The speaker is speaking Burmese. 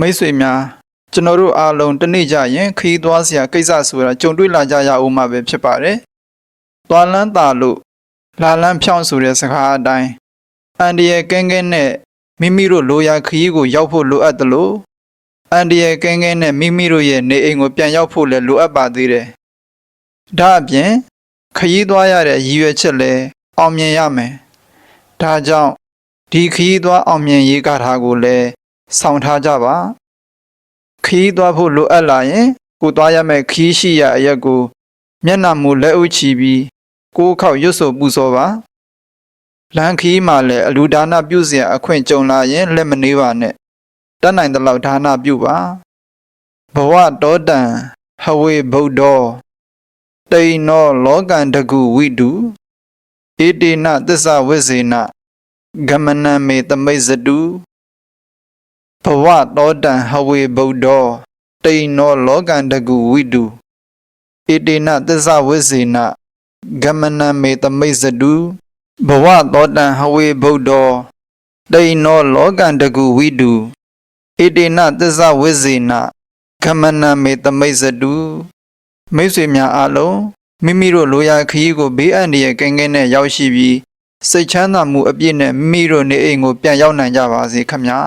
မိတ်ဆွေများကျွန်တော်တို့အားလုံးတနေ့ကြရင်ခရီးသွားစရာကိစ္စဆိုတာကြုံတွေ့လာကြရအောင်မှာပဲဖြစ်ပါတယ်။သွားလန်းတာလို့လာလန်းဖြောင်းဆိုတဲ့စကားအတိုင်းအန်ဒီရဲ့ကင်းကင်းနဲ့မိမိတို့လိုရာခရီးကိုရောက်ဖို့လိုအပ်တယ်လို့အန်ဒီရဲ့ကင်းကင်းနဲ့မိမိတို့ရဲ့နေအိမ်ကိုပြန်ရောက်ဖို့လည်းလိုအပ်ပါသေးတယ်။ဒါအပြင်ခရီးသွားရတဲ့ရည်ရွယ်ချက်လည်းအောင်မြင်ရမယ်။ဒါကြောင့်ဒီခရီးသွားအောင်မြင်ရေးကားထားကိုလည်း ဆောင်ထားကြပါခရီးသွားဖို့လိုအပ်လာရင်ကိုသွားရမယ့်ခရီးရှိရအရက်ကို မျက်နှာမူလက်အုပ်ချီပြီးကိုယ်ခောက်ရွတ်ဆိုပူဇော်ပါလမ်းခရီးမှာလည်းအလူဒါနပြုစရာအခွင့်ကြုံလာရင်လက်မနေပါနဲ့တတ်နိုင်တဲ့လောက်ဒါနပြုပါဘဝတောတံဟဝေဗုဒ္ဓောတိန်နောလောကံတကုဝိတုဧတေနသစ္စာဝိဇေနဂမနံမေတမိတ်ဇတု ဘဝတောတံဟဝေဗုဒ္ဓောတိန်နောလောကန္တကုဝိတုဣတိနသစ္စာဝိဇေနဂမနံမေတမိတ်ဇတုဘဝတောတံဟဝေဗုဒ္ဓောတိန်နောလောကန္တကုဝိတုဣတိနသစ္စာဝိဇေနဂမနံမေတမိတ်ဇတုမိတ်ဆွေများအားလုံးမိမိတို့လိုရာခရီးကိုဘေးအန္တရာယ်ကင်းကင်းနဲ့ရောက်ရှိပြီးစိတ်ချမ်းသာမှုအပြည့်နဲ့မိမိတို့နေအိမ်ကိုပြန်ရောက်နိုင်ကြပါစေခင်ဗျာ